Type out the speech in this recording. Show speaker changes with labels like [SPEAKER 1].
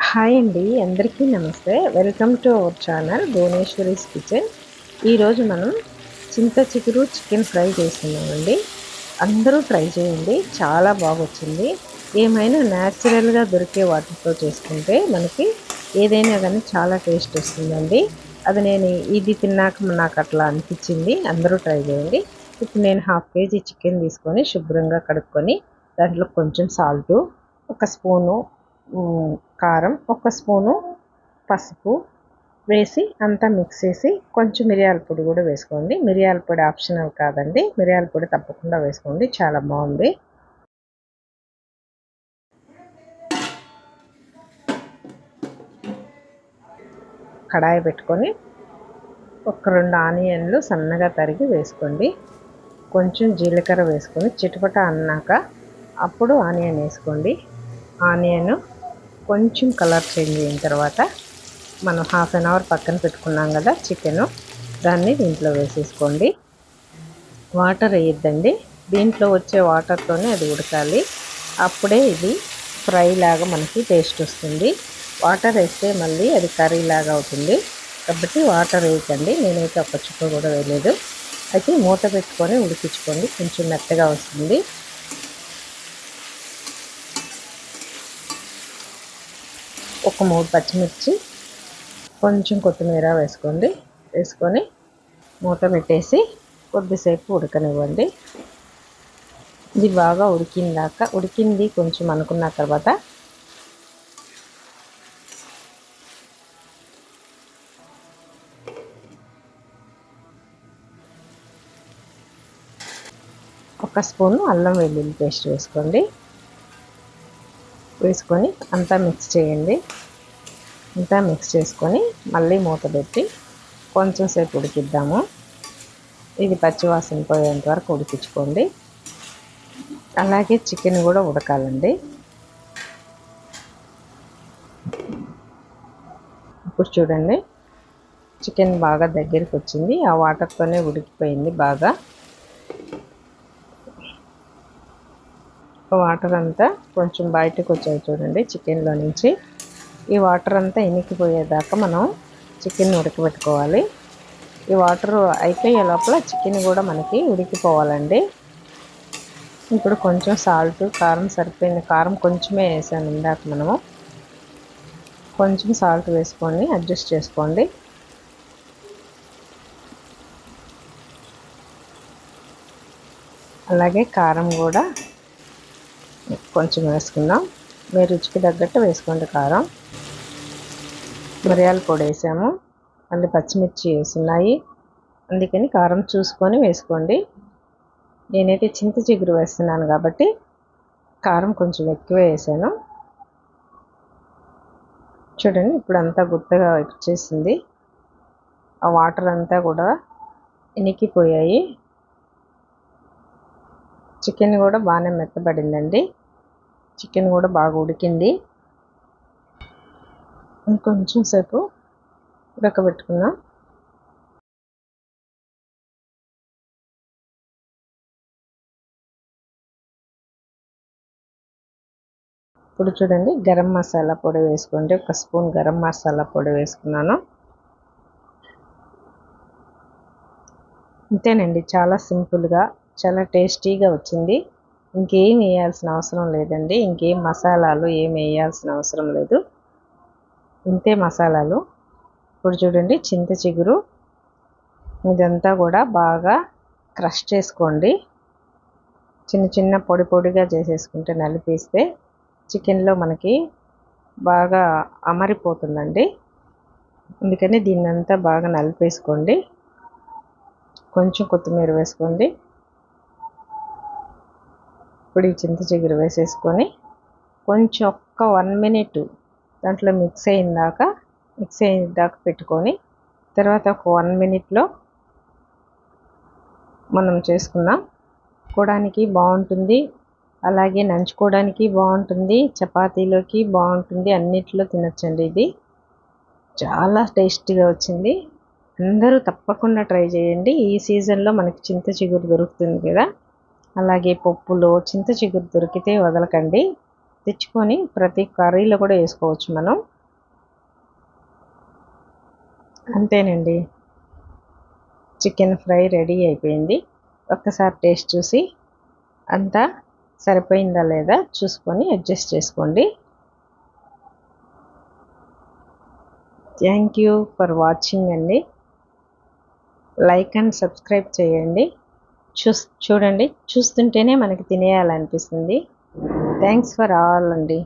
[SPEAKER 1] Hi అండి అందరికీ namaste. Welcome to our channel Bhuvaneswari's kitchen. ఈరోజు మనం చింత చిగురు చికెన్ ఫ్రై చేస్తున్నామండి. అందరూ ట్రై చేయండి చాలా బాగొచ్చింది. ఏమైనా న్యాచురల్గా దొరికే వాటితో చేసుకుంటే మనకి ఏదైనా కానీ చాలా టేస్ట్ వస్తుందండి. అది నేను ఇది తిన్నాక నాకు అట్లా అనిపించింది అందరూ ట్రై చేయండి. ఇప్పుడు నేను హాఫ్ కేజీ చికెన్ తీసుకొని శుభ్రంగా కడుక్కొని దాంట్లో కొంచెం సాల్టు ఒక స్పూను కారం ఒక స్పూను పసుపు వేసి అంతా మిక్స్ చేసి కొంచెం మిరియాల పొడి కూడా వేసుకోండి. మిరియాల పొడి ఆప్షనల్ కాదండి. మిరియాల పొడి తప్పకుండా వేసుకోండి. చాలా బాగుంది. కడాయి పెట్టుకొని ఒక రెండు ఆనియన్లు సన్నగా తరిగి వేసుకోండి. కొంచెం జీలకర్ర వేసుకొని చిటపట అన్నాక అప్పుడు ఆనియన్ వేసుకోండి. ఆనియన్ కొంచెం కలర్ చేంజ్ అయిన తర్వాత మనం హాఫ్ అన్ అవర్ పక్కన పెట్టుకున్నాం కదా చికెను. దాన్ని దీంట్లో వేసేసుకోండి. వాటర్ వేయద్దండి. దీంట్లో వచ్చే వాటర్తోనే అది ఉడకాలి. అప్పుడే ఇది ఫ్రై లాగా మనకి టేస్ట్ వస్తుంది. వాటర్ వేస్తే మళ్ళీ అది కర్రీ లాగా అవుతుంది. కాబట్టి వాటర్ వేయకండి. నేనైతే ఒక చుక్క కూడా వేయలేదు. అయితే మూత పెట్టుకొని ఉడికించుకోండి. కొంచెం మెత్తగా వస్తుంది. ఒక మూడు పచ్చిమిర్చి కొంచెం కొత్తిమీర వేసుకోండి. వేసుకొని మూత పెట్టేసి కొద్దిసేపు ఉడకనివ్వండి. ఇది బాగా ఉడికిందాక ఉడికింది కొంచెం అనుకున్న తర్వాత ఒక స్పూను అల్లం వెల్లుల్లి పేస్ట్ వేసుకోండి. వేసుకొని అంతా మిక్స్ చేయండి. అంతా మిక్స్ చేసుకొని మళ్ళీ మూత పెట్టి కొంచెం సేపు ఉడికిద్దాము. ఇది పచ్చివాసన పోయేంత వరకు ఉడికించుకోండి. అలాగే చికెన్ కూడా ఉడకాలండి. ఇప్పుడు చూడండి. చికెన్ బాగా దగ్గరికి వచ్చింది. ఆ వాటర్తోనే ఉడికిపోయింది బాగా. వాటర్ అంతా కొంచెం బయటకు వచ్చాయి చూడండి చికెన్లో నుంచి. ఈ వాటర్ అంతా ఇనికిపోయేదాకా మనం చికెన్ ఉడకబెట్టుకోవాలి. ఈ వాటర్ అయిపోయే లోపల చికెన్ కూడా మనకి ఉడికిపోవాలండి. ఇప్పుడు కొంచెం సాల్ట్ కారం సరిపోయింది. కారం కొంచెమే వేసాను ఇందాక మనము. కొంచెం సాల్ట్ వేసుకొని అడ్జస్ట్ చేసుకోండి. అలాగే కారం కూడా కొంచెం వేసుకుందాం. మీ రుచికి తగ్గట్టు వేసుకోండి కారం. మిరియాల పొడి వేసాము. మళ్ళీ పచ్చిమిర్చి వేసున్నాయి. అందుకని కారం చూసుకొని వేసుకోండి. నేనైతే చింత చిగురు వేస్తున్నాను కాబట్టి కారం కొంచెం ఎక్కువ వేసాను. చూడండి ఇప్పుడు అంతా గుత్తగా వచ్చేసింది. ఆ వాటర్ అంతా కూడా ఇనికిపోయాయి. చికెన్ కూడా బాగానే మెత్తబడిందండి. చికెన్ కూడా బాగా ఉడికింది. ఇంకొంచెం సేపు ఉడకబెట్టుకుందాం. ఇప్పుడు చూడండి గరం మసాలా పొడి వేసుకోండి. ఒక స్పూన్ గరం మసాలా పొడి వేసుకున్నాను. అంతేనండి చాలా సింపుల్గా చాలా టేస్టీగా వచ్చింది. ఇంకేం వేయాల్సిన అవసరం లేదండి. ఇంకేం మసాలాలు ఏం వేయాల్సిన అవసరం లేదు. ఇంతే మసాలాలు. ఇప్పుడు చూడండి చింత చిగురు. ఇదంతా కూడా బాగా క్రష్ చేసుకోండి. చిన్న చిన్న పొడి పొడిగా చేసేసుకుంటే నలిపేస్తే చికెన్లో మనకి బాగా అమరిపోతుందండి. అందుకని దీన్నంతా బాగా నలిపేసుకోండి. కొంచెం కొత్తిమీర వేసుకోండి. ఇప్పుడు ఈ చింత చిగురు వేసేసుకొని కొంచెం ఒక్క వన్ మినిట్ దాంట్లో మిక్స్ అయిందాక మిక్స్ అయ్యేదాకా పెట్టుకొని తర్వాత ఒక వన్ మినిట్లో మనం చేసుకున్నాం కూడానికి బాగుంటుంది. అలాగే నంచుకోవడానికి బాగుంటుంది. చపాతీలోకి బాగుంటుంది. అన్నిట్లో తినచ్చండి ఇది. చాలా టేస్టీగా వచ్చింది. అందరూ తప్పకుండా ట్రై చేయండి. ఈ సీజన్లో మనకి చింత చిగురు దొరుకుతుంది కదా. అలాగే పప్పులో చింత చిగురు దొరికితే వదలకండి. తెచ్చుకొని ప్రతి కర్రీలో కూడా వేసుకోవచ్చు మనం. అంతేనండి. చికెన్ ఫ్రై రెడీ అయిపోయింది. ఒక్కసారి టేస్ట్ చూసి అంతా సరిపోయిందా లేదా చూసుకొని అడ్జస్ట్ చేసుకోండి. థ్యాంక్ యూ ఫర్ వాచింగ్ అండి. లైక్ అండ్ సబ్స్క్రైబ్ చేయండి. చూస్ చూడండి చూస్తుంటేనే మనకి తినేయాలనిపిస్తుంది. థ్యాంక్స్ ఫర్ ఆల్ అండి.